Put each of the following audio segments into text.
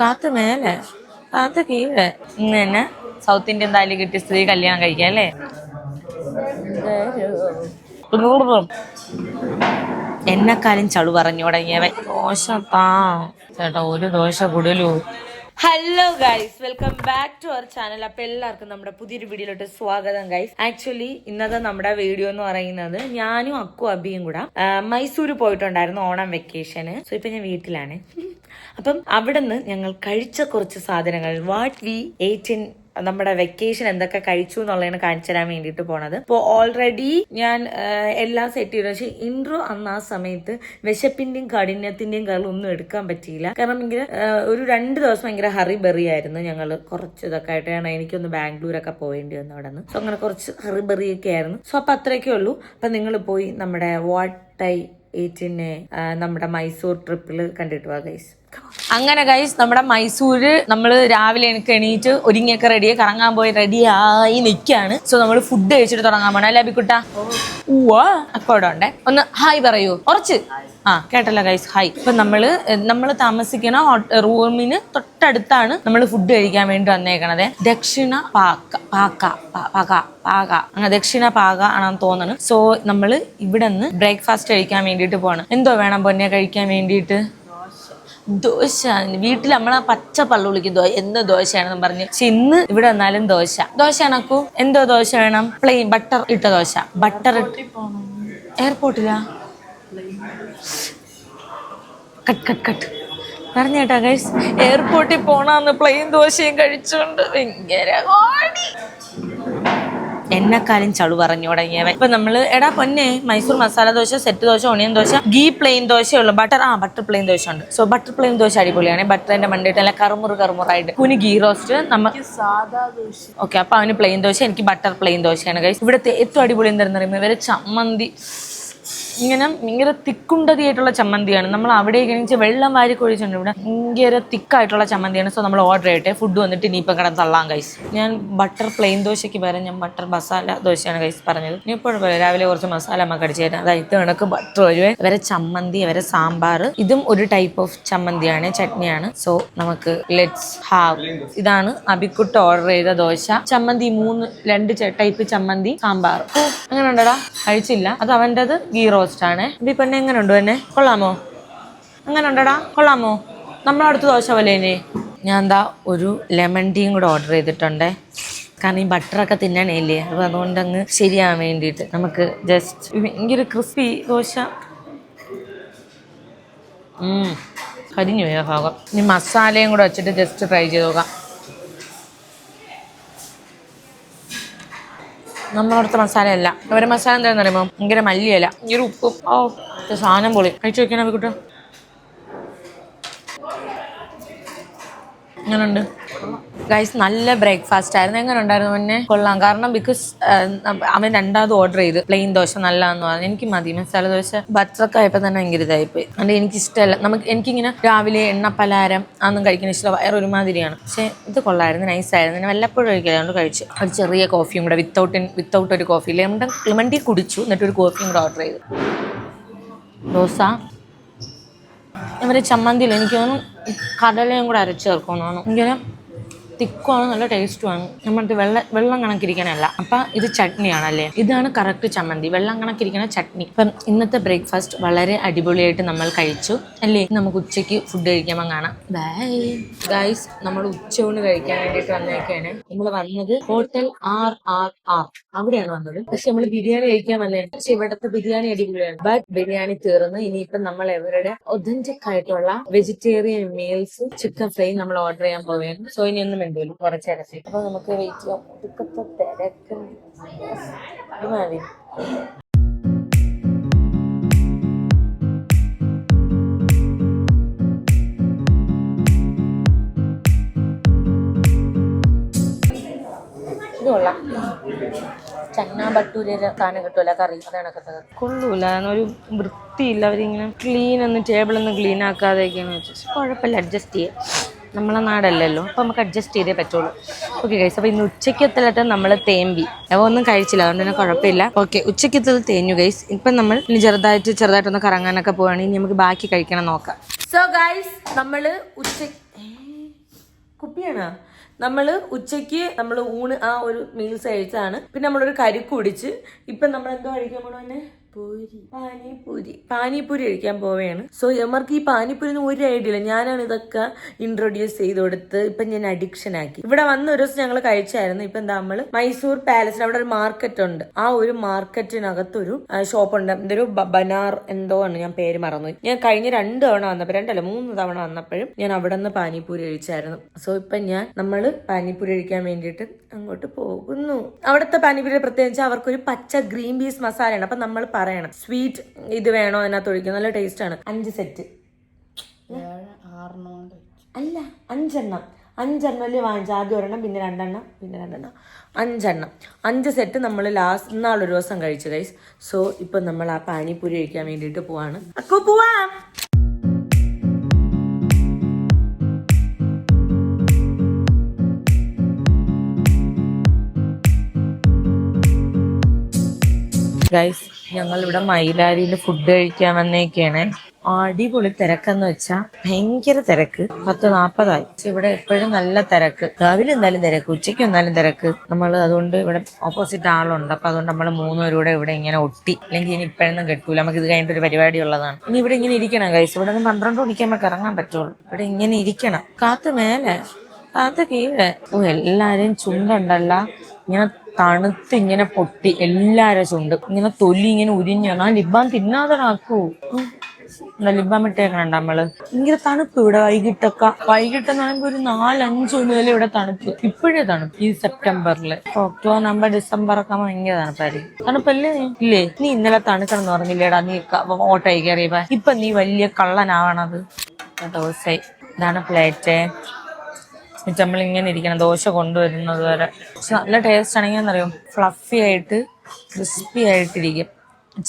കാത്ത് മേലെ. കാത്ത് കീഴെ. സൗത്ത് ഇന്ത്യൻ താലി കിട്ടിയ സ്ത്രീ കല്യാണം കഴിക്കാം അല്ലേ? എന്നെക്കാലും ചളു പറഞ്ഞു തുടങ്ങിയവൻ ദോശ ചേട്ടാ ഒരു dosa Kudlu. Hello guys welcome back to our channel അപ്പൊ എല്ലാവർക്കും നമ്മുടെ പുതിയൊരു വീഡിയോയിലോട്ട് സ്വാഗതം ഗൈസ് ആക്ച്വലി ഇന്നത്തെ നമ്മുടെ വീഡിയോ എന്ന് പറയുന്നത് ഞാനും അക്കു അബിയും കൂടെ മൈസൂർ പോയിട്ടുണ്ടായിരുന്നു ഓണം വെക്കേഷന് സോ ഇപ്പൊ ഞാൻ വീട്ടിലാണ്. അപ്പം അവിടുന്ന് ഞങ്ങൾ കഴിച്ച കുറച്ച് സാധനങ്ങൾ വാട്ട് വി എയ്റ്റ് ഇൻ നമ്മുടെ വെക്കേഷൻ എന്തൊക്കെ കഴിച്ചു എന്നുള്ളതാണ് കാണിച്ചു തരാൻ വേണ്ടിയിട്ട് പോണത്. അപ്പോൾ ഓൾറെഡി ഞാൻ എല്ലാം സെറ്റ് ചെയ്തു. പക്ഷേ ഇൻട്രോ അന്ന് ആ സമയത്ത് വിശപ്പിന്റെയും കാഠിന്യത്തിന്റെയും കളി ഒന്നും എടുക്കാൻ പറ്റിയില്ല. കാരണം ഭയങ്കര ഒരു രണ്ട് ദിവസം ഭയങ്കര ഹറി ബെറി ആയിരുന്നു ഞങ്ങൾ കുറച്ച് ഇതൊക്കെ ആയിട്ട് കാരണം എനിക്കൊന്ന് ബാംഗ്ലൂരൊക്കെ പോകേണ്ടി വന്നു അവിടെ നിന്ന് സോ അങ്ങനെ കുറച്ച് ഹറി ബെറി ഒക്കെ ആയിരുന്നു. സോ അപ്പൊ അത്രയൊക്കെ ഉള്ളൂ. അപ്പൊ നിങ്ങൾ പോയി നമ്മുടെ വാട്ടൈ ഏറ്റിനെ നമ്മുടെ മൈസൂർ ട്രിപ്പിൽ കണ്ടിട്ട് വാ ഗൈസ് അങ്ങനെ ഗൈസ് നമ്മുടെ മൈസൂര് നമ്മൾ രാവിലെ എനിക്ക് എണീറ്റ് ഒരുങ്ങിയൊക്കെ റെഡി കറങ്ങാൻ പോയി റെഡിയായി നിൽക്കുകയാണ് സോ നമ്മൾ ഫുഡ് കഴിച്ചിട്ട് തുടങ്ങാൻ പോണേ അല്ലേ അബിക്കുട്ട? അപ്പൊ ഉണ്ടേ ഒന്ന് ഹായ് പറയൂ. കുറച്ച് ആ കേട്ടല്ലോ ഗൈസ് ഹായ് ഇപ്പൊ നമ്മൾ നമ്മൾ താമസിക്കുന്ന റൂമിന് തൊട്ടടുത്താണ് നമ്മൾ ഫുഡ് കഴിക്കാൻ വേണ്ടി വന്നേക്കണത്. ദക്ഷിണ പാക്ക പാക്ക പാക പാക. അങ്ങനെ ദക്ഷിണ പാക ആണെന്ന് തോന്നുന്നു സോ നമ്മൾ ഇവിടെ നിന്ന് ബ്രേക്ക്ഫാസ്റ്റ് കഴിക്കാൻ വേണ്ടിയിട്ട് പോകണം എന്തോ വേണം പൊന്നെ കഴിക്കാൻ വേണ്ടിയിട്ട്? ദോശ വീട്ടിൽ നമ്മൾ ആ പച്ച പള്ളു വിളിക്കും. ദോ എന്ത് ദോശയാണെന്ന് പറഞ്ഞ്. പക്ഷെ ഇന്ന് ഇവിടെ വന്നാലും ദോശ. ദോശ ആണക്കൂ എന്തോ ദോശ വേണം? പ്ലെയിൻ ബട്ടർ ഇട്ട ദോശ. ബട്ടർ ഇട്ട് എയർപോർട്ടിലാ കട്ട് കട്ട് കട്ട് പറഞ്ഞേട്ടാ ഗൈസ് എയർപോർട്ടിൽ പോണാന്ന് പ്ലെയിൻ ദോശയും കഴിച്ചോണ്ട്. ഭയങ്കര എന്നെക്കാളും ചളു പറഞ്ഞു തുടങ്ങിയവൻ ഇപ്പൊ നമ്മൾ എടാ പൊന്നെ Mysore masala dosa set dosa onion dosa ghee plain ദോശയുള്ളൂ. Butter ആ ബട്ടർ പ്ലെയിൻ ദോശ ഉണ്ട് സോ ബട്ടർ പ്ലെയിൻ ദോശ അടിപൊളിയാണ്. ബട്ടറിന്റെ മണ്ടിട്ട് നല്ല കറുമുറ് കറുമുറായിട്ട്. കുനി ഗീ റോസ്റ്റ്. നമ്മ ഓക്കെ അപ്പൊ അവന് പ്ലെയിൻ ദോശ എനിക്ക് ബട്ടർ പ്ലെയിൻ ദോശയാണ് കഴിച്ചു ഇവിടുത്തെ ഏറ്റവും അടിപൊളി എന്താണെന്ന് പറയുമ്പോൾ ഇവരെ ചമ്മന്തി ഇങ്ങനെ ഭയങ്കര തിക്കുണ്ടതിയായിട്ടുള്ള ചമ്മന്തിയാണ്. നമ്മൾ അവിടെ എണീച്ച് വെള്ളം വാരി കൊഴിച്ചിട്ടുണ്ട്. ഇവിടെ ഭയങ്കര തിക്കായിട്ടുള്ള ചമ്മന്തിയാണ്. സോ നമ്മൾ ഓർഡർ ചെയ്യട്ടെ. ഫുഡ് വന്നിട്ട് ഇനിയിപ്പം കിടന്ന് തള്ളാം കൈസ് ഞാൻ ബട്ടർ പ്ലെയിൻ ദോശയ്ക്ക് പകരം ഞാൻ ബട്ടർ മസാല ദോശയാണ് കൈസ് പറഞ്ഞത്. ഇനി കുഴപ്പമില്ല രാവിലെ കുറച്ച് മസാല നമുക്ക് അടിച്ചു തരാം. അതായത് കണക്ക് ബട്ടർ വരുവേ. വരെ ചമ്മന്തി വരെ സാമ്പാർ. ഇതും ഒരു ടൈപ്പ് ഓഫ് ചമ്മന്തിയാണ് ചട്നിയാണ്. സോ നമുക്ക് ലെറ്റ്സ് ഹാവ് ഇതാണ് അബിക്കുട്ട് ഓർഡർ ചെയ്ത ദോശ. ചമ്മന്തി മൂന്ന് രണ്ട് ടൈപ്പ് ചമ്മന്തി സാമ്പാർ. അങ്ങനെ ഉണ്ടടാ. കഴിച്ചില്ല. അത് അവന്റെത് ഗീ റോസ്റ്റ് ആണ്. പെണ്ണെ എങ്ങനെ ഉണ്ടോ എന്നെ കൊള്ളാമോ? അങ്ങനെ ഉണ്ടടാ കൊള്ളാമോ? നമ്മളെ അടുത്ത് ദോശ പോലെ ഞാൻ എന്താ ഒരു ലെമൺ ടീയും കൂടെ ഓർഡർ ചെയ്തിട്ടുണ്ടേ. കാരണം ഈ ബട്ടറൊക്കെ തിന്നാനില്ലേ അപ്പോൾ അതുകൊണ്ട് അങ്ങ് ശരിയാവാൻ വേണ്ടിയിട്ട് നമുക്ക് ജസ്റ്റ് ഭയങ്കര ക്രിസ്പി ദോശ. കരിഞ്ഞു ഭാഗം. ഇനി മസാലയും കൂടെ വെച്ചിട്ട് ജസ്റ്റ് ട്രൈ ചെയ്ത് നോക്കാം. നമ്മളടുത്ത മസാല അല്ല. അവരെ മസാല എന്താണെന്ന് അറിയുമോ? ഭയങ്കര മല്ലിയല്ല ഭയങ്കര ഉപ്പും. ഓ സാധനം പൊളി. കഴിച്ചു വെക്കണം ഇങ്ങനെ എങ്ങനെയുണ്ട് ഗൈസ് നല്ല ബ്രേക്ക്ഫാസ്റ്റ് ആയിരുന്നു. എങ്ങനെ ഉണ്ടായിരുന്നു മുന്നേ കൊള്ളാം. കാരണം ബിക്കോസ് അവൻ രണ്ടാമത് ഓർഡർ ചെയ്ത്. പ്ലെയിൻ ദോശ നല്ലതാന്ന് പറഞ്ഞു. എനിക്ക് മതി. മസാല ദോശ ബട്ടറൊക്കെ ആയപ്പോൾ തന്നെ ഭയങ്കര ഇതായിപ്പോയി. അതുകൊണ്ട് എനിക്ക് ഇഷ്ടമല്ല നമുക്ക് എനിക്കിങ്ങനെ രാവിലെ എണ്ണ പലഹാരം അതൊന്നും കഴിക്കുന്ന ഇഷ്ടം വയറ് ഒരുമാതിരിയാണ്. പക്ഷേ ഇത് കൊള്ളായിരുന്നു. നൈസായിരുന്നു ഞാൻ വല്ലപ്പോഴും കഴിക്കില്ല അതുകൊണ്ട് കഴിച്ചു. ഒരു ചെറിയ കോഫിയും കൂടെ വിത്തൗട്ട് വിത്തൗട്ട് ഒരു കോഫി ലെമൺ ലെമൺ ടീ കുടിച്ചു. എന്നിട്ട് ഒരു കോഫിയും കൂടെ ഓർഡർ ചെയ്തു. ദോശ. ഇവരെ ചമ്മന്തിയിൽ എനിക്ക് കടലയും കൂടെ അരച്ച് ചേർക്കണമെന്നാണ് ഇങ്ങനെ തിക്കുമാണ് നല്ല ടേസ്റ്റുമാണ്. നമ്മളത് വെള്ള വെള്ളം കണക്കിരിക്കാനല്ല അപ്പം ഇത് ചട്നിയാണല്ലേ? ഇതാണ് കറക്റ്റ് ചമ്മന്തി. വെള്ളം കണക്കിരിക്കണ ചട്നി. ഇപ്പം ഇന്നത്തെ ബ്രേക്ക്ഫാസ്റ്റ് വളരെ അടിപൊളിയായിട്ട് നമ്മൾ കഴിച്ചു. അല്ലേ? നമുക്ക് ഉച്ചയ്ക്ക് ഫുഡ് കഴിക്കുമ്പോൾ കാണാം. ബൈ ഗൈസ് നമ്മൾ ഉച്ചയൂണ് കഴിക്കാൻ വേണ്ടിയിട്ട് വന്നേക്കാണ്. നമ്മൾ വന്നത് ഹോട്ടൽ ആർ ആർ ആർ. അവിടെയാണ് വന്നത്. പക്ഷെ നമ്മൾ ബിരിയാണി കഴിക്കാൻ വന്നേ. പക്ഷെ ഇവിടുത്തെ ബിരിയാണി അടിപൊളിയാണ്. ബട്ട് ബിരിയാണി തീർന്ന് ഇനിയിപ്പം നമ്മൾ ഇവരുടെ ഒതന്റിക് ആയിട്ടുള്ള വെജിറ്റേറിയൻ മീൽസ് ചിക്കൻ ഫ്രൈ നമ്മൾ ഓർഡർ ചെയ്യാൻ പോവുകയാണ്. സോ ഇനി ഒന്നും വേണ്ടില്ല കുറച്ച് ഇറച്ചി അപ്പൊ നമുക്ക് വെയിറ്റ് ചെയ്യാം. ഒടുക്കത്തെ തിരക്കും. അത് മതി. കൊള്ളാം. ചന്ന ബട്ടൂര സാധനം കിട്ടൂല കറി. അതാണ് കൊള്ളൂല. ഒരു വൃത്തിയില്ല. അവരിങ്ങനെ ക്ലീൻ ഒന്നും ടേബിൾ ഒന്നും ക്ലീൻ ആക്കാതെയൊക്കെയാണ് വെച്ചു കുഴപ്പമില്ല. അഡ്ജസ്റ്റ് ചെയ്യാം. നമ്മളെ നാടല്ലല്ലോ. അപ്പോൾ നമുക്ക് അഡ്ജസ്റ്റ് ചെയ്തേ പറ്റുള്ളൂ. ഓക്കെ ഗൈസ് അപ്പോൾ ഇന്ന് ഉച്ചയ്ക്കത്തിലിട്ട് നമ്മൾ തേമ്പി അവ ഒന്നും കഴിച്ചില്ല. അതുകൊണ്ട് തന്നെ കുഴപ്പമില്ല. ഓക്കെ ഉച്ചയ്ക്കത്തിൽ തേഞ്ഞു ഗൈസ് ഇപ്പം നമ്മൾ ഇനി ചെറുതായിട്ട് ചെറുതായിട്ടൊന്ന് കറങ്ങാനൊക്കെ പോവുകയാണെങ്കിൽ നമുക്ക് ബാക്കി കഴിക്കണം നോക്കാം. സോ ഗൈസ് നമ്മൾ ഉച്ച കുപ്പിയാണോ? നമ്മൾ ഉച്ചയ്ക്ക് നമ്മൾ ഊണ് ആ ഒരു മീൽസ് കഴിച്ചാണ് പിന്നെ നമ്മളൊരു കരി കുടിച്ച്. ഇപ്പം നമ്മൾ എന്തോ കഴിക്കാൻ പോണേ പൂരി പാനിപൂരി പാനിപൂരി കഴിക്കാൻ പോവുകയാണ്. സോ എമർക്ക് ഈ പാനിപൂരി ഒരു ഐഡിയ ഇല്ല. ഞാനാണ് ഇതൊക്കെ ഇൻട്രൊഡ്യൂസ് ചെയ്ത് കൊടുത്ത് ഇപ്പൊ ഞാൻ അഡിക്ഷൻ ആക്കി. ഇവിടെ വന്ന ഒരു ദിവസം ഞങ്ങൾ കഴിച്ചായിരുന്നു. ഇപ്പൊ എന്താ നമ്മൾ മൈസൂർ പാലസിൽ അവിടെ ഒരു മാർക്കറ്റ് ഉണ്ട്. ആ ഒരു മാർക്കറ്റിനകത്തൊരു ഷോപ്പ് ഉണ്ട്. എന്തൊരു ബനാർ എന്തോ ആണ്. ഞാൻ പേര് മറന്നു ഞാൻ കഴിഞ്ഞ രണ്ട് തവണ വന്നപ്പോൾ രണ്ടല്ല മൂന്ന് തവണ വന്നപ്പോഴും ഞാൻ അവിടെ നിന്ന് പാനിപൂരി കഴിച്ചായിരുന്നു. സോ ഇപ്പൊ ഞാൻ നമ്മൾ പാനിപൂരി കഴിക്കാൻ വേണ്ടിയിട്ട് അങ്ങോട്ട് പോകുന്നു. അവിടുത്തെ പാനിപൂരി പ്രത്യേകിച്ച് അവർക്കൊരു പച്ച ഗ്രീൻ പീസ് മസാലയാണ്. അപ്പൊ നമ്മൾ പറയണം. സ്വീറ്റ് ഇത് വേണോ അതിനകത്ത് ഒഴിക്കും നല്ല ടേസ്റ്റ് ആണ്. അഞ്ച് സെറ്റ് അല്ല അഞ്ചെണ്ണം. അഞ്ചെണ്ണത്തിൽ വാങ്ങിച്ച? ആദ്യം ഒരെണ്ണം പിന്നെ രണ്ടെണ്ണം പിന്നെ രണ്ടെണ്ണം. അഞ്ചെണ്ണം. അഞ്ച് സെറ്റ് നമ്മൾ ലാസ്റ്റ് ഇന്നാളൊരു ദിവസം കഴിച്ചു ഗൈസ് സോ ഇപ്പൊ നമ്മൾ ആ പാനിപ്പൂരി കഴിക്കാൻ വേണ്ടിയിട്ട് പോവാണ്. അക്കോ പോവാം! ഗൈസ് ഞങ്ങൾ ഇവിടെ മൈലാരിയിൽ ഫുഡ് കഴിക്കാൻ വന്നേക്കാണ്. അടിപൊളി തിരക്കെന്ന് വെച്ചാ ഭയങ്കര തിരക്ക്. പത്ത് നാപ്പതായി. പക്ഷെ ഇവിടെ എപ്പോഴും നല്ല തിരക്ക്. രാവിലെ എന്തായാലും തിരക്ക് ഉച്ചയ്ക്ക് എന്തായാലും തിരക്ക്. നമ്മൾ അതുകൊണ്ട് ഇവിടെ ഓപ്പോസിറ്റ് ആളുണ്ട്. അപ്പൊ അതുകൊണ്ട് നമ്മൾ മൂന്നുപേരൂടെ ഇവിടെ ഇങ്ങനെ ഒട്ടി. അല്ലെങ്കിൽ ഇനി ഇപ്പോഴൊന്നും കിട്ടൂല. നമുക്ക് ഇത് കഴിഞ്ഞിട്ട് ഒരു പരിപാടി ഉള്ളതാണ്. ഇനി ഇവിടെ ഇങ്ങനെ ഇരിക്കണം ഗൈസ് ഇവിടെ നിന്ന് പന്ത്രണ്ട് മണിക്ക് നമുക്ക് ഇറങ്ങാൻ പറ്റുള്ളൂ. ഇവിടെ ഇങ്ങനെ ഇരിക്കണം. കാത്ത് മേലെ ഓ എല്ലാരും ചുണ്ടുണ്ടല്ല. ഇങ്ങനെ തണുത്ത് ഇങ്ങനെ പൊട്ടി എല്ലാരെ ചുണ്ട്. ഇങ്ങനെ തൊലി ഇങ്ങനെ ഉരിഞ്ഞാണ് ആ ലിബാൻ തിന്നാതനാക്കൂ ലിബാൻ ഇട്ടേക്കണണ്ട നമ്മൾ? ഭയങ്കര തണുപ്പ് ഇവിടെ വൈകിട്ടൊക്കെ. വൈകിട്ട് പറയുമ്പോ ഒരു നാലഞ്ച് വരെ ഇവിടെ തണുപ്പ്. ഇപ്പോഴേ തണുപ്പ് ഈ സെപ്റ്റംബറിൽ. ഒക്ടോബർ നവംബർ ഡിസംബർ ഒക്കെ ഭയങ്കര തണുപ്പായിരിക്കും. തണുപ്പല്ലേ? ഇല്ലേ? നീ ഇന്നലെ തണുക്കണം പറഞ്ഞില്ലേടാ നീ ഓട്ടോയി കയറിയപ്പോ ഇപ്പൊ നീ വലിയ കള്ളനാവണത്. ദോശ ഇതാണ് പ്ലേറ്റ് ഇങ്ങനെ ഇരിക്കണം. ദോശ കൊണ്ടുവരുന്നത് വരെ. പക്ഷെ നല്ല ടേസ്റ്റ് ആണെങ്കിൽ എന്നറിയും ഫ്ലഫി ആയിട്ട് ക്രിസ്പി ആയിട്ടിരിക്കും.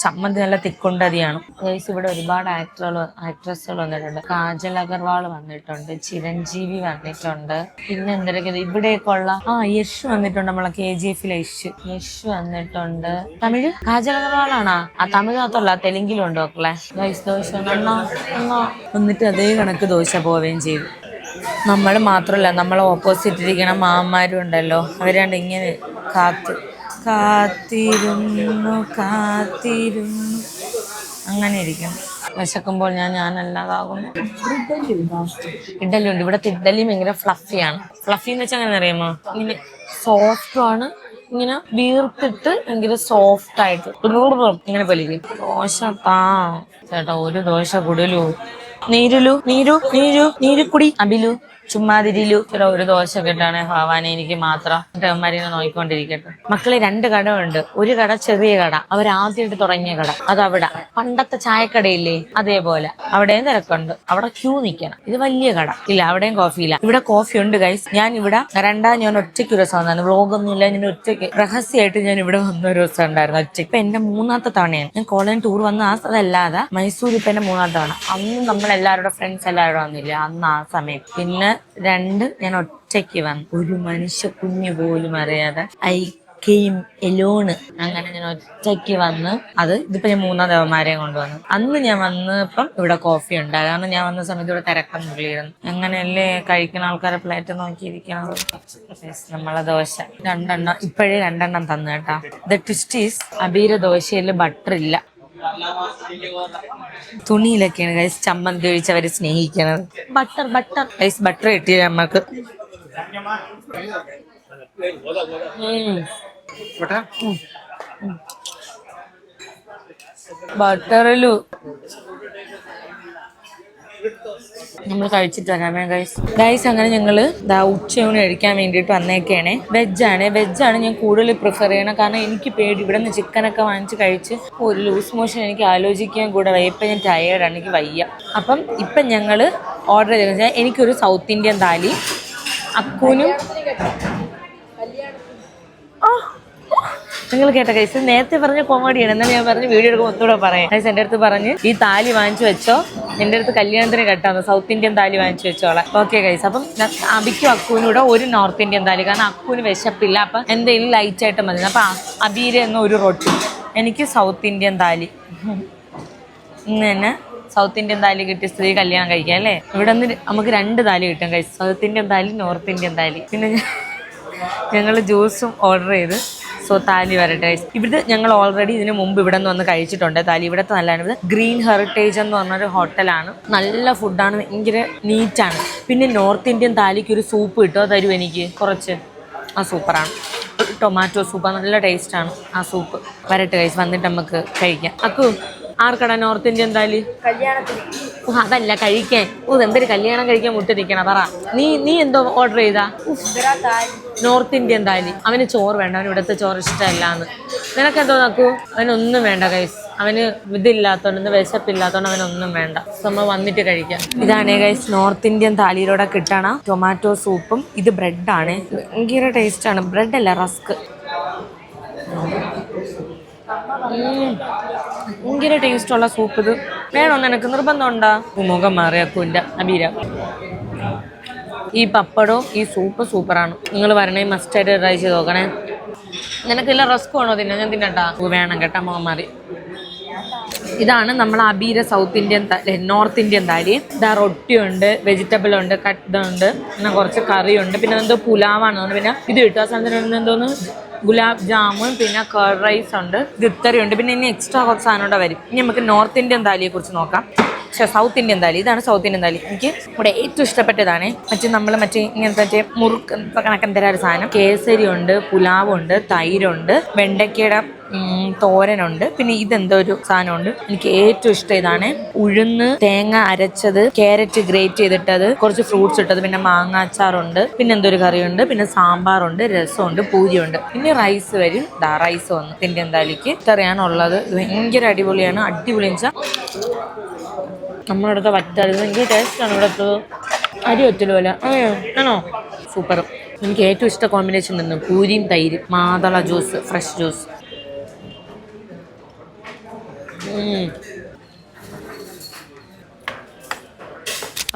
ചമ്മന്തി നല്ല തിക്കുണ്ടതിയാണ് ഗൈസ് ഇവിടെ ഒരുപാട് ആക്ടറുകൾ ആക്ട്രസുകൾ വന്നിട്ടുണ്ട്. കാജൽ അഗർവാൾ വന്നിട്ടുണ്ട്. ചിരഞ്ജീവി വന്നിട്ടുണ്ട്. പിന്നെ എന്തൊക്കെ ഇവിടെയൊക്കെ ഉള്ള ആ യശ് വന്നിട്ടുണ്ട് നമ്മളെ കെ ജി എഫിലെ യശ്. യശ് വന്നിട്ടുണ്ട്. തമിഴ്? കാജൽ അഗർവാളാണോ? ആ തമിഴിനകത്തുള്ള തെലുങ്കിലുണ്ടോ മക്കളെ. ഗൈസ് ദോശ വന്നിട്ട് അതേ കണക്ക് ദോശ പോവുകയും ചെയ്തു. നമ്മൾ മാത്രമല്ല നമ്മളെ ഓപ്പോസിറ്റ് ഇരിക്കണ മാമാരും ഉണ്ടല്ലോ. അവരാണ്ട് ഇങ്ങനെ കാത്ത് കാത്തിരുന്നു കാത്തിരുന്നു. അങ്ങനെ ഇരിക്കും. വിശക്കുമ്പോൾ ഞാൻ ഞാനല്ലാതാകുന്നു ഇഡലി ഉണ്ട് ഇവിടുത്തെ ഇഡലി ഭയങ്കര ഫ്ലഫിയാണ് ഫ്ലഫി എന്ന് വെച്ചാൽ അങ്ങനെ അറിയാമോ? ഇങ്ങനെ സോഫ്റ്റും ആണ്. ഇങ്ങനെ വീർത്തിട്ട് ഭയങ്കര സോഫ്റ്റ് ആയിട്ട്. ഇങ്ങനെ പൊലിക്കും ദോശ താ ചേട്ടാ ഒരു ദോശ കുടലു നീരുലു നീരു നീരു നീരുക്കുടി. അബിലു ചുമ്മാതിരിലു. ഒരു ദോശ കിട്ടാണ് ഭവാനെ എനിക്ക് മാത്രം. അമ്മമാരിനെ നോക്കിക്കൊണ്ടിരിക്കട്ടെ മക്കളെ രണ്ട് കടമുണ്ട് ഒരു കട ചെറിയ കട. അവരാദ്യമായിട്ട് തുടങ്ങിയ കട. അത് അവിടെ പണ്ടത്തെ ചായക്കടയില്ലേ? അതേപോലെ. അവിടെയും തിരക്കുണ്ട്. അവിടെ ക്യൂ നിൽക്കണം ഇത് വലിയ കട. ഇല്ല അവിടെയും കോഫി ഇല്ല. ഇവിടെ കോഫി ഉണ്ട് ഗൈസ് ഞാൻ ഇവിടെ രണ്ടാം ഞാൻ ഒറ്റയ്ക്ക് ഒരു ദിവസം വന്നാണ്. വ്ളോഗൊന്നും ഇല്ല ഞാൻ ഒറ്റയ്ക്ക്. രഹസ്യമായിട്ട് ഞാൻ ഇവിടെ വന്ന ഒരു ദിവസം ഉണ്ടായിരുന്നു ഒറ്റയ്ക്ക്. ഇപ്പൊ എന്റെ മൂന്നാമത്തെ തവണയാണ്. ഞാൻ കോളേജ് ടൂർ വന്ന ആ അതല്ലാതെ മൈസൂർ ഇപ്പൊ എന്റെ മൂന്നാമത്തെ തവണ. അന്നും നമ്മൾ എല്ലാവരുടെ ഫ്രണ്ട്സ് എല്ലാവരും വന്നില്ല? അന്ന് ആ സമയം. പിന്നെ രണ്ട് ഞാൻ ഒറ്റയ്ക്ക് വന്നു. ഒരു മനുഷ്യ കുഞ്ഞു പോലും അറിയാതെ. ഐ കെയിം എലോണ് അങ്ങനെ ഞാൻ ഒറ്റയ്ക്ക് വന്ന്. അത് ഇതിപ്പോ ഞാൻ മൂന്നാം ദേവന്മാരെ കൊണ്ടുവന്നു. അന്ന് ഞാൻ വന്നപ്പം ഇവിടെ കോഫി ഉണ്ട്. അതാണ് ഞാൻ വന്ന സമയത്ത് ഇവിടെ തിരക്കം തിരക്കൊന്നുമില്ലായിരുന്നു അങ്ങനെയല്ലേ കഴിക്കുന്ന ആൾക്കാരെ പ്ലേറ്റ് നോക്കിയിരിക്കണം നമ്മളെ ദോശ. രണ്ടെണ്ണം ഇപ്പോഴേ രണ്ടെണ്ണം തന്നു കേട്ടാ. ദ ട്വിസ്റ്റ് ഈസ് അബീര ദോശയിൽ ബട്ടർ ഇല്ല. തുണിയിലൊക്കെയാണ് ഗൈസ് ചമ്മന്തി ഒഴിച്ച് അവർ സ്നേഹിക്കണത്. Butter butter. ഗൈസ് ബട്ടർ കിട്ടിയ നമ്മക്ക് ബട്ടറിലു. നമ്മൾ കഴിച്ചിട്ട് ഗൈസ് ഗൈസ് അങ്ങനെ ഞങ്ങൾ ദാ ഉച്ചയൂണ് കഴിക്കാൻ വേണ്ടിയിട്ട് വന്നേക്കാണ് വെജാണ് വെജാണ് ഞാൻ കൂടുതൽ പ്രിഫർ ചെയ്യണം കാരണം എനിക്ക് പേടി. ഇവിടെ നിന്ന് ചിക്കനൊക്കെ വാങ്ങിച്ച് കഴിച്ച് ഒരു ലൂസ് മോഷൻ എനിക്ക് ആലോചിക്കാൻ കൂടെ വയ്യ. ഇപ്പം ഞാൻ ടയേർഡാണ് എനിക്ക് വയ്യ. അപ്പം ഇപ്പം ഞങ്ങൾ ഓർഡർ വെച്ചാൽ എനിക്കൊരു സൗത്ത് ഇന്ത്യൻ താലി അക്കൂനും നിങ്ങൾ കേട്ട കൈസ് നേരത്തെ പറഞ്ഞ കോമഡിയാണ് എന്നാൽ ഞാൻ പറഞ്ഞ് വീഡിയോ എടുക്കുമ്പോൾ ഒത്തുകൂടെ പറയാം. കൈസ് എന്റെ അടുത്ത് പറഞ്ഞ് ഈ താലി വാങ്ങിച്ചു വെച്ചോ? എന്റെ അടുത്ത് കല്യാണത്തിന് കെട്ടാന്ന് സൗത്ത് ഇന്ത്യൻ താലി വാങ്ങിച്ചു വെച്ചോളാം. ഓക്കെ കൈസ് അപ്പം അബിക്കും അക്കൂനും കൂടെ ഒരു നോർത്ത് ഇന്ത്യൻ താലി. കാരണം അക്കുവിന് വിശപ്പില്ല. അപ്പം എന്തെങ്കിലും ലൈറ്റ് ആയിട്ട് മതി. അപ്പം അബീര എന്ന ഒരു റൊട്ടി. എനിക്ക് സൗത്ത് ഇന്ത്യൻ താലി. ഇന്ന് തന്നെ സൗത്ത് ഇന്ത്യൻ താലി കിട്ടി സ്ത്രീ കല്യാണം കഴിക്കാം അല്ലേ? ഇവിടെ നിന്ന് നമുക്ക് രണ്ട് താലി കിട്ടും കഴിച്ചു south Indian thali north Indian thali. പിന്നെ ഞങ്ങൾ ജ്യൂസും ഓർഡർ ചെയ്ത് സോ താലി വരട്ടെ. ഇവിടുത്തെ ഞങ്ങൾ ഓൾറെഡി ഇതിന് മുമ്പ് ഇവിടെ നിന്ന് വന്ന് കഴിച്ചിട്ടുണ്ട്. താലി ഇവിടുത്തെ നല്ലതാണ്. ഗ്രീൻ ഹെറിറ്റേജ് എന്ന് പറഞ്ഞൊരു ഹോട്ടലാണ് നല്ല ഫുഡാണ് ഭയങ്കര നീറ്റാണ് പിന്നെ നോർത്ത് ഇന്ത്യൻ താലിക്ക് ഒരു സൂപ്പ് കിട്ടുമോ തരും എനിക്ക്. കുറച്ച്. ആ സൂപ്പറാണ് ടൊമാറ്റോ സൂപ്പ് നല്ല ടേസ്റ്റാണ് ആ സൂപ്പ് വരട്ടെ കഴിച്ച് വന്നിട്ട് നമുക്ക് കഴിക്കാം. അക്കു ആർക്കടാ നോർത്ത് ഇന്ത്യൻ താലി? ഓ അതല്ല കഴിക്കാൻ. ഓ എന്തൊരു കല്യാണം കഴിക്കാൻ മുട്ടിരിക്കണ പറ. നീ നീ എന്തോ ഓർഡർ ചെയ്താ? നോർത്ത് ഇന്ത്യൻ താലി അവന് ചോറ് വേണ്ട അവന് ഇവിടുത്തെ ചോറ് ഇഷ്ടമല്ലാന്ന്. നിനക്ക് എന്തോ നോക്കൂ? അവനൊന്നും വേണ്ട കൈസ് അവന് ഇതില്ലാത്തോണ്ട് വിശപ്പില്ലാത്തോണ്ട് അവനൊന്നും വേണ്ട. നമ്മൾ വന്നിട്ട് കഴിക്കാം. ഇതാണ് ഗൈസ് നോർത്ത് ഇന്ത്യൻ താലിയിലൂടെ കിട്ടണ ടൊമാറ്റോ സൂപ്പും ഇത് ബ്രെഡാണ് ഭയങ്കര ടേസ്റ്റാണ് ബ്രെഡ് അല്ല റസ്ക് ഭയങ്കര ടേസ്റ്റുള്ള സൂപ്പ് ഇത്. വേണോ നിനക്ക്? നിർബന്ധം ഉണ്ടാ മുഖം മാറിയാക്കൂല്ല അബീര ഈ പപ്പടവും ഈ സൂപ്പ് സൂപ്പറാണ്. നിങ്ങൾ വരണേ മസ്റ്റായിട്ട് ട്രൈ ചെയ്ത് നോക്കണേ. നിനക്ക് ഇല്ല റസ്ക് വേണോ തിന്നാ ഞാൻ തിന്നട്ടാ. വേണം കേട്ടാ മുഖം മാറി. ഇതാണ് നമ്മൾ Abeera south Indian north Indian thali ഇതാ റൊട്ടിയുണ്ട് വെജിറ്റബിൾ ഉണ്ട് കട്ട് ഉണ്ട് പിന്നെ കുറച്ച് കറിയുണ്ട്. പിന്നെ എന്തോ പുലാവാണ് പിന്നെ ഇത് കിട്ടും. സാധനം എന്തോന്ന്? ഗുലാബ് ജാമുൻ പിന്നെ കർ റൈസ് ഉണ്ട്. ഇത് ഉണ്ട് പിന്നെ ഇനി എക്സ്ട്രാ കുറച്ച് സാധനം കൂടെ വരും. ഇനി നമുക്ക് നോർത്ത് ഇന്ത്യൻ താലിയെ കുറിച്ച് നോക്കാം. സൗത്ത് ഇന്ത്യൻ താലി ഇതാണ് സൗത്ത് ഇന്ത്യൻ താലി എനിക്ക് ഇവിടെ ഏറ്റവും ഇഷ്ടപ്പെട്ടതാണ്. മറ്റേ നമ്മൾ മറ്റേ ഇങ്ങനത്തെ മുറുക്ക് കണക്കൻ തരാ ഒരു സാധനം. കേസരി ഉണ്ട് പുലാവുണ്ട് തൈരുണ്ട് വെണ്ടയ്ക്കയുടെ തോരനുണ്ട്. പിന്നെ ഇതെന്തോ ഒരു സാധനമുണ്ട്. എനിക്ക് ഏറ്റവും ഇഷ്ടം ഇതാണ്. ഉഴുന്ന് തേങ്ങ അരച്ചത് ക്യാരറ്റ് ഗ്രേറ്റ് ചെയ്തിട്ടത് കുറച്ച് ഫ്രൂട്ട്സ് ഇട്ടത് പിന്നെ മാങ്ങ അച്ചാറുണ്ട് പിന്നെ എന്തോ ഒരു കറിയുണ്ട് പിന്നെ സാമ്പാറുണ്ട് രസമുണ്ട് പൂരിയുണ്ട്. പിന്നെ റൈസ് വരും. ദാ റൈസ് വന്നു. തിന്റെ എന്താലിക്ക് ഇത്രയാണ് ഉള്ളത്. ഭയങ്കര അടിപൊളിയാണ്. അടിപൊളി വെച്ചാൽ നമ്മളിവിടുത്തെ വറ്റാൽ ടേസ്റ്റ് ടേസ്റ്റാണ് ഇവിടുത്തെ അരി ഒറ്റൽ പോലെ. ആണോ? സൂപ്പർ എനിക്ക് ഏറ്റവും ഇഷ്ട കോമ്പിനേഷൻ നിന്ന് പൂരിയും തൈര്. മാതള ജ്യൂസ് ഫ്രഷ് ജ്യൂസ്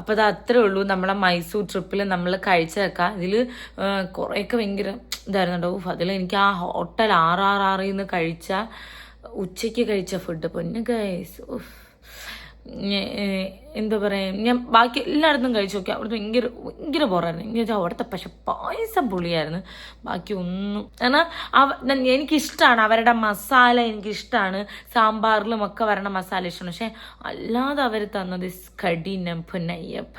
അപ്പോൾ അത് അത്രേ ഉള്ളൂ. നമ്മളെ മൈസൂർ ട്രിപ്പിൽ നമ്മൾ കഴിച്ചതൊക്കെ. ഇതിൽ കുറേയൊക്കെ ഭയങ്കര ഇതായിരുന്നുണ്ടോ അതിൽ എനിക്ക് ആ ഹോട്ടൽ ആർ ആർ ആറിൽ നിന്ന് കഴിച്ച ഉച്ചയ്ക്ക് കഴിച്ച ഫുഡ് പൊന്നു ഗൈസ് ഉഫ്. എന്താ പറയുക ഞാൻ ബാക്കി എല്ലായിടത്തും കഴിച്ചു നോക്കി. അവിടുത്തെ ഭയങ്കര ഭയങ്കര ബോറായിരുന്നു. എന്ന് വെച്ചാൽ അവിടുത്തെ പക്ഷെ പായസം പൊളിയായിരുന്നു. ബാക്കി ഒന്നും. എന്നാൽ അവ എനിക്കിഷ്ടമാണ് അവരുടെ മസാല എനിക്കിഷ്ടമാണ് സാമ്പാറിലും ഒക്കെ വരണ മസാല ഇഷ്ടമാണ് പക്ഷെ അല്ലാതെ അവർ തന്നത് കഠിനം പൊന്നയ്യപ്പ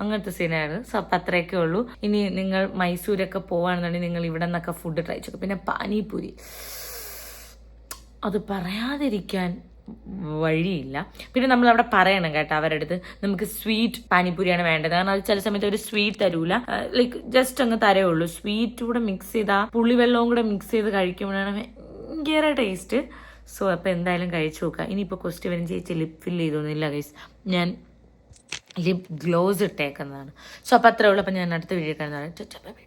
അങ്ങനത്തെ സീനായിരുന്നു. സോ അപ്പം അത്രയൊക്കെ ഉള്ളൂ. ഇനി നിങ്ങൾ മൈസൂരൊക്കെ പോവാണെന്നുണ്ടെങ്കിൽ നിങ്ങൾ ഇവിടെ നിന്നൊക്കെ ഫുഡ് ട്രൈ ചെയ്തു. പിന്നെ പാനിപൂരി അത് പറയാതിരിക്കാൻ വഴിയില്ല. പിന്നെ നമ്മൾ അവിടെ പറയണം കേട്ടോ അവരുടെ അടുത്ത് നമുക്ക് സ്വീറ്റ് പാനിപ്പൂരിയാണ് വേണ്ടത്. കാരണം അത് ചില സമയത്ത് ഒരു സ്വീറ്റ് തരൂല. ലൈക്ക് ജസ്റ്റ് അങ്ങ് തരേ ഉള്ളൂ സ്വീറ്റ് കൂടെ മിക്സ് ചെയ്താൽ പുളിവെള്ളവും കൂടെ മിക്സ് ചെയ്ത് കഴിക്കുമ്പോഴാണ് ഭയങ്കര ടേസ്റ്റ് സോ അപ്പോൾ എന്തായാലും കഴിച്ചു നോക്കുക. ഇനിയിപ്പോൾ ക്വസ്റ്റ്യൻ വരും. ചേച്ചി ലിപ് ഫിൽ ചെയ്തൊന്നുമില്ല ഗൈസ് ഞാൻ ലിപ് ഗ്ലോസ് ഇട്ടേക്കുന്നതാണ്. സോ അപ്പോൾ അത്രേ ഉള്ളൂ. അപ്പോൾ ഞാൻ അടുത്ത വീഡിയോ കാണുന്നതാണ്.